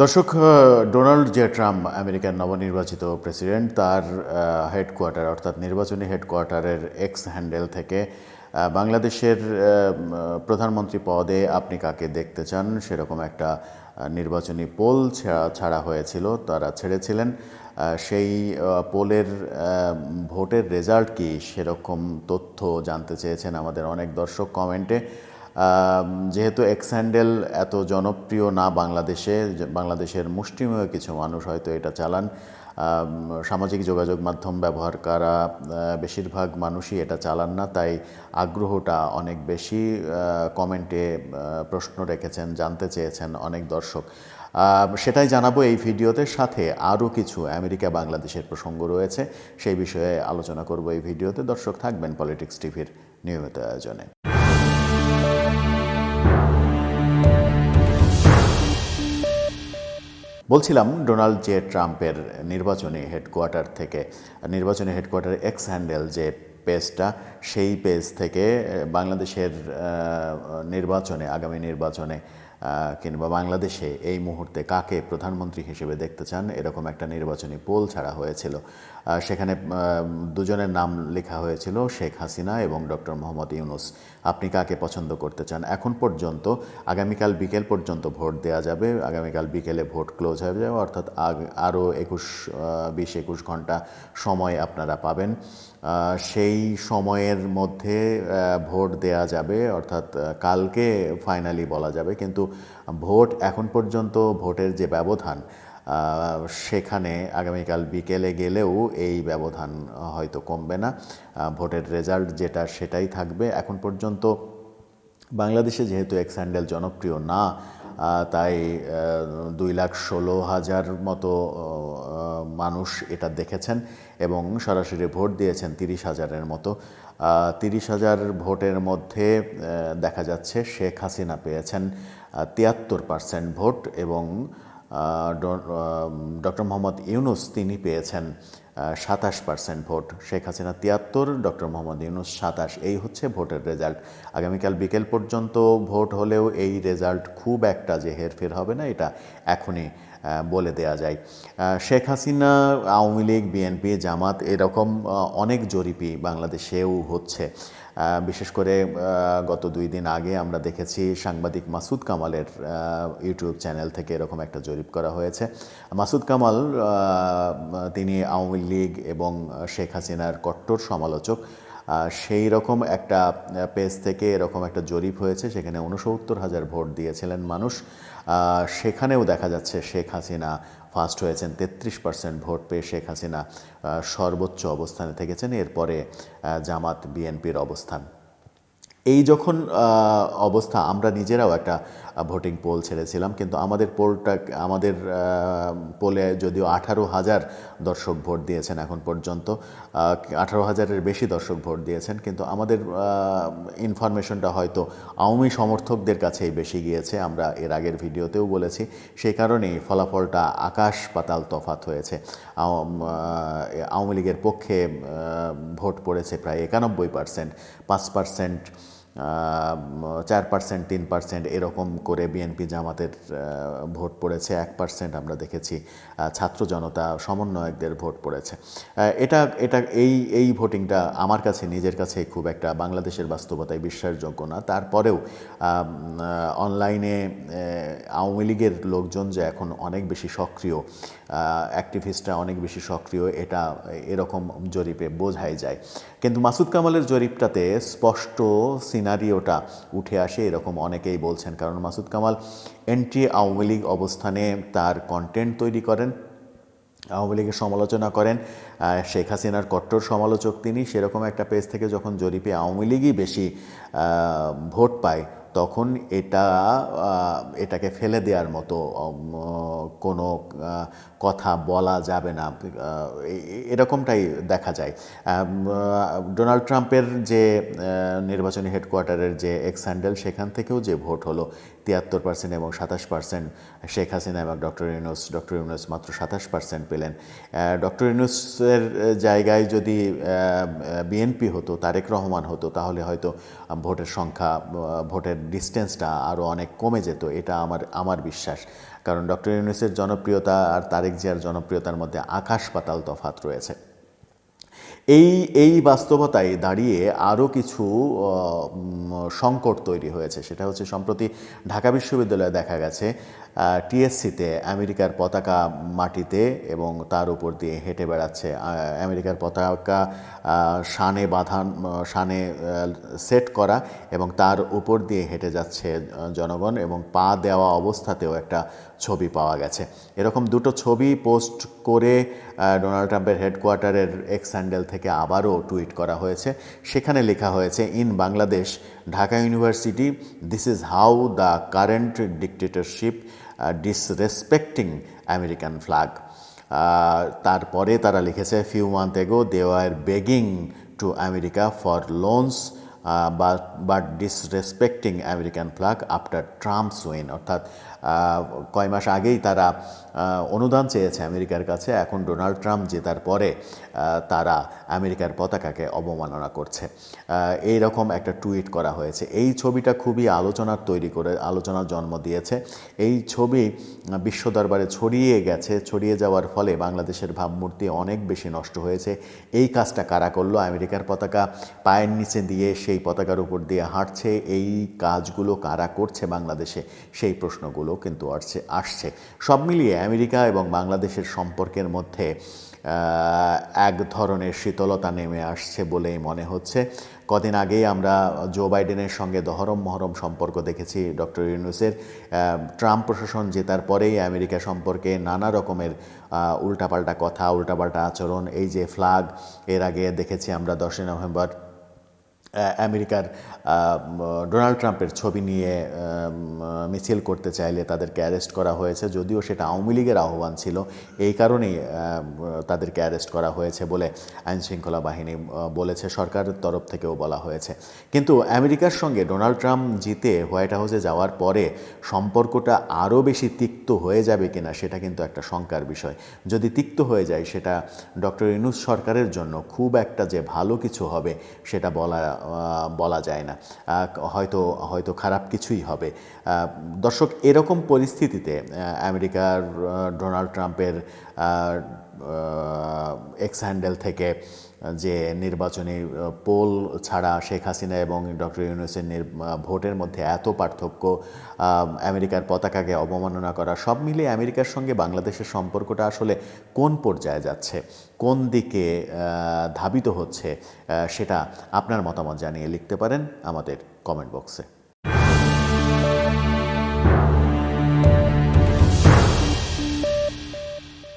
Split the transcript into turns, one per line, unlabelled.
দর্শক Donald J Trump, আমেরিকার নবনির্বাচিত প্রেসিডেন্ট, তার হেডকোয়ার্টার, অর্থাৎ নির্বাচনী হেডকোয়ার্টারের এক্স হ্যান্ডেল থেকে বাংলাদেশের প্রধানমন্ত্রী পদে আপনি কাকে দেখতে চান? সেরকম একটা নির্বাচনী পোল ছাড়া হয়েছিল, তারা ছেড়েছিলেন। সেই পোলের ভোটের রেজাল্ট কি? সেরকম তথ্য জানতে চেয়েছেন আমাদের অনেক দর্শক কমেন্টে। যেহেতু এক্স হ্যান্ডেল এত জনপ্রিয় না বাংলাদেশে বাংলাদেশের মুষ্টিমেয় কিছু মানুষ হয়তো এটা চালান। সামাজিক যোগাযোগ মাধ্যম ব্যবহার করা বেশিরভাগ মানুষই এটা চালান না, তাই আগ্রহটা অনেক বেশি কমেন্টে প্রশ্ন রেখেছেন, জানতে চেয়েছেন অনেক দর্শক। সেটাই জানাব এই ভিডিওতে। সাথে আরও কিছু আমেরিকা বাংলাদেশের প্রসঙ্গ রয়েছে, সেই বিষয়ে আলোচনা করব এই ভিডিওতে। দর্শক থাকবেন পলিটিক্স টিভির নিয়মিত আয়োজনে। বলছিলাম ডোনাল্ড জে ট্রাম্পের নির্বাচনী হেডকোয়ার্টার থেকে, নির্বাচনী হেডকোয়ার্টার এক্স হ্যান্ডেল যে পেজটা সেই পেজ থেকে বাংলাদেশের নির্বাচনে, আগামী নির্বাচনে কিংবা বাংলাদেশে এই মুহূর্তে কাকে প্রধানমন্ত্রী হিসেবে দেখতে চান? এরকম একটা নির্বাচনী পোল ছাড়া হয়েছিল। সেখানে দুজনের নাম লেখা হয়েছিল, শেখ হাসিনা এবং ডক্টর মোহাম্মদ ইউনুস। আপনি কাকে পছন্দ করতে চান? এখন পর্যন্ত, আগামীকাল বিকেল পর্যন্ত ভোট দেওয়া যাবে। আগামীকাল বিকেলে ভোট ক্লোজ হয়ে যাবে। অর্থাৎ আরও একুশ বিশ, একুশ ঘণ্টা সময় আপনারা পাবেন। সেই সময়ের মধ্যে ভোট দেয়া যাবে। অর্থাৎ কালকে ফাইনালি বলা যাবে। কিন্তু ভোট এখন পর্যন্ত ভোটের যে ব্যবধান সেখানে আগামীকাল বিকেলে গেলেও এই ব্যবধান হয়তো কমবে না। ভোটের রেজাল্ট যেটা সেটাই থাকবে। এখন পর্যন্ত বাংলাদেশে যেহেতু এক্স হ্যান্ডেল জনপ্রিয় না তাই দুই লাখ ষোলো হাজার মতো মানুষ এটা দেখেছেন এবং সরাসরি ভোট দিয়েছেন তিরিশ হাজারের মতো। তিরিশ হাজার ভোটের মধ্যে দেখা যাচ্ছে শেখ হাসিনা পেয়েছেন তিয়াত্তর পার্সেন্ট ভোট এবং ডক্টর মোহাম্মদ ইউনুস তিনি পেয়েছেন সাতাশ পার্সেন্ট ভোট। শেখ হাসিনা তিয়াত্তর, ডক্টর মোহাম্মদ ইউনুস সাতাশ। এই হচ্ছে ভোটের রেজাল্ট। আগামীকাল বিকেল পর্যন্ত ভোট হলেও এই রেজাল্ট খুব একটা যে হেরফের হবে না, এটা এখনই বলে দেয়া যায়। শেখ হাসিনা, আওয়ামী লীগ, বিএনপি, জামাত এরকম অনেক জরিপই বাংলাদেশেও হচ্ছে। বিশেষ করে গত দুই দিন আগে আমরা দেখেছি সাংবাদিক মাসুদ কামালের ইউটিউব চ্যানেল থেকে এরকম একটা জরিপ করা হয়েছে। মাসুদ কামাল তিনি আওয়ামী লীগ এবং শেখ হাসিনার কট্টর সমালোচক। সেই রকম একটা পেজ থেকে এরকম একটা জরিপ হয়েছে, সেখানে উনসত্তর হাজার ভোট দিয়েছিলেন মানুষ। সেখানেও দেখা যাচ্ছে শেখ হাসিনা ফার্স্ট হয়েছেন, তেত্রিশ পার্সেন্ট ভোট পেয়ে শেখ হাসিনা সর্বোচ্চ অবস্থানে থেকেছেন। এরপরে জামাত বিএনপির অবস্থান। এই যখন অবস্থা, আমরা নিজেরাও একটা ভোটিং পোল ছেড়েছিলাম, কিন্তু আমাদের পোলটা আমাদের পোলে যদিও আঠারো হাজার দর্শক ভোট দিয়েছেন এখন পর্যন্ত আঠারো হাজারের বেশি দর্শক ভোট দিয়েছেন, কিন্তু আমাদের ইনফরমেশনটা হয়তো আওয়ামী সমর্থকদের কাছেই বেশি গিয়েছে, আমরা এর আগের ভিডিওতেও বলেছি সেই কারণেই ফলাফলটা আকাশ পাতাল তফাত হয়েছে। আওয়ামী লীগের পক্ষে ভোট পড়েছে প্রায় একানব্বই পার্সেন্ট, পাঁচ পার্সেন্ট চার পার্সেন্ট তিন পার্সেন্ট এরকম করে বিএনপি জামাতের ভোট পড়েছে, এক পার্সেন্ট আমরা দেখেছি ছাত্র জনতা, সমন্বয়কদের ভোট পড়েছে। এটা এটা এই এই ভোটিংটা আমার কাছে, নিজের কাছে খুব একটা বাংলাদেশের বাস্তবতায় বিশ্বাসযোগ্য না। তারপরেও অনলাইনে আওয়ামী লীগের লোকজন যে এখন অনেক বেশি সক্রিয় অ্যাক্টিভিস্টরা অনেক বেশি সক্রিয়, এটা এরকম জরিপে বোঝাই যায়। কিন্তু মাসুদ কামালের জরিপটাতে স্পষ্ট সিনারিওটা উঠে আসে, এরকম অনেকেই বলছেন। কারণ মাসুদ কামাল এন্ট্রি আওয়ামী লীগ অবস্থানে তার কন্টেন্ট তৈরি করেন, আওয়ামী লীগের সমালোচনা করেন শেখ হাসিনার কট্টর সমালোচক তিনি। সেরকম একটা পেজ থেকে যখন জরিপে আওয়ামী লীগই বেশি ভোট পায় তখন এটা এটাকে ফেলে দেওয়ার মতো কোনো কথা বলা যাবে না। এরকমটাই দেখা যায়। ডোনাল্ড ট্রাম্পের যে নির্বাচনী হেডকোয়ার্টারের যে এক্স হ্যান্ডেল, সেখান থেকেও যে ভোট হলো, তিয়াত্তর পার্সেন্ট এবং সাতাশ পার্সেন্ট শেখ হাসিনা এবং ডক্টর ইউনুস ডক্টর ইউনুস মাত্র সাতাশ পার্সেন্ট পেলেন। ডক্টর ইউনুসের জায়গায় যদি বিএনপি হতো, তারেক রহমান হতো, তাহলে হয়তো ভোটের সংখ্যা ভোটের ডিস্টেন্সটা আরও অনেক কমে যেত, এটা আমার আমার বিশ্বাস। কারণ ডক্টর ইউনুসের জনপ্রিয়তা আর তারেক জিয়ার জনপ্রিয়তার মধ্যে আকাশ পাতাল তফাত রয়েছে। এই এই বাস্তবতায় দাঁড়িয়ে আরও কিছু সংকট তৈরি হয়েছে। সেটা হচ্ছে সম্প্রতি ঢাকা বিশ্ববিদ্যালয়ে দেখা গেছে টিএসসিতে আমেরিকার পতাকা মাটিতে এবং তার উপর দিয়ে হেঁটে বেড়াচ্ছে। আমেরিকার পতাকা শানে বাঁধান শানে সেট করা এবং তার উপর দিয়ে হেঁটে যাচ্ছে জনগণ এবং পা দেওয়া অবস্থাতেও একটা ছবি পাওয়া গেছে। এরকম দুটো ছবি পোস্ট করে ডোনাল্ড ট্রাম্পের হেডকোয়ার্টারের এক্স হ্যান্ডেল থেকে আবারও টুইট করা হয়েছে। সেখানে লেখা হয়েছে, in Bangladesh, Dhaka university, this is how the current dictatorship disrespecting American flag তারপরে তারা লিখেছে few month ago they are begging to America for loans but but disrespecting American flag after Trump's win অর্থাৎ কয় মাস আগেই তারা অনুদান চেয়েছে আমেরিকার কাছে। এখন ডোনাল্ড ট্রাম্প জেতার পরে তারা আমেরিকার পতাকাকে অবমাননা করছে। এই রকম একটা টুইট করা হয়েছে। এই ছবিটা খুবই আলোচনার তৈরি করে, আলোচনার জন্ম দিয়েছে। এই ছবি বিশ্ব দরবারে ছড়িয়ে গেছে। ছড়িয়ে যাওয়ার ফলে বাংলাদেশের ভাবমূর্তি অনেক বেশি নষ্ট হয়েছে। এই কাজটা কারা করল? আমেরিকার পতাকা পায়ের নিচে দিয়ে সেই পতাকার উপর দিয়ে হাঁটছে। এই কাজগুলো কারা করছে বাংলাদেশে? সেই প্রশ্নগুলো কিন্তু আসছে আসছে। সব মিলিয়ে আমেরিকা এবং বাংলাদেশের সম্পর্কের মধ্যে এক ধরনের শীতলতা নেমে আসছে বলেই মনে হচ্ছে। কদিন আগেই আমরা জো বাইডেনের সঙ্গে দহরম মহরম সম্পর্ক দেখেছি ডক্টর ইউনুসের। ট্রাম্প প্রশাসন জেতার পরেই আমেরিকা সম্পর্কে নানা রকমের উল্টাপাল্টা কথা, উল্টাপাল্টা আচরণ, এই যে ফ্লাগ, এর আগে দেখেছি আমরা দশই নভেম্বর আমেরিকার ডোনাল্ড ট্রাম্পের ছবি নিয়ে মিছিল করতে চাইলে তাদেরকে অ্যারেস্ট করা হয়েছে, যদিও সেটা আওয়ামী লীগের আহ্বান ছিল। এই কারণেই তাদেরকে অ্যারেস্ট করা হয়েছে বলে আইনশৃঙ্খলা বাহিনী বলেছে। সরকারের তরফ থেকেও বলা হয়েছে। কিন্তু আমেরিকার সঙ্গে ডোনাল্ড ট্রাম্প জিতে হোয়াইট হাউসে যাওয়ার পরে সম্পর্কটা আরও বেশি তিক্ত হয়ে যাবে কিনা, সেটা কিন্তু একটা শঙ্কার বিষয়। যদি তিক্ত হয়ে যায়, সেটা ডক্টর ইনুস সরকারের জন্য খুব একটা যে ভালো কিছু হবে, সেটা বলা বলা যায় না। হয়তো হয়তো খারাপ কিছুই হবে। দর্শক, এরকম পরিস্থিতিতে আমেরিকার ডোনাল্ড ট্রাম্পের এক্স হ্যান্ডেল থেকে যে নির্বাচনী পোল ছাড়া শেখ হাসিনা এবং ডক্টর ইউনুসের ভোটের মধ্যে এত পার্থক্য আমেরিকার পতাকাকে অবমাননা করা, সব মিলিয়ে আমেরিকার সঙ্গে বাংলাদেশের সম্পর্কটা আসলে কোন পর্যায়ে যাচ্ছে, কোন দিকে ধাবিত হচ্ছে সেটা আপনার মতামত জানিয়ে লিখতে পারেন আমাদের কমেন্ট বক্সে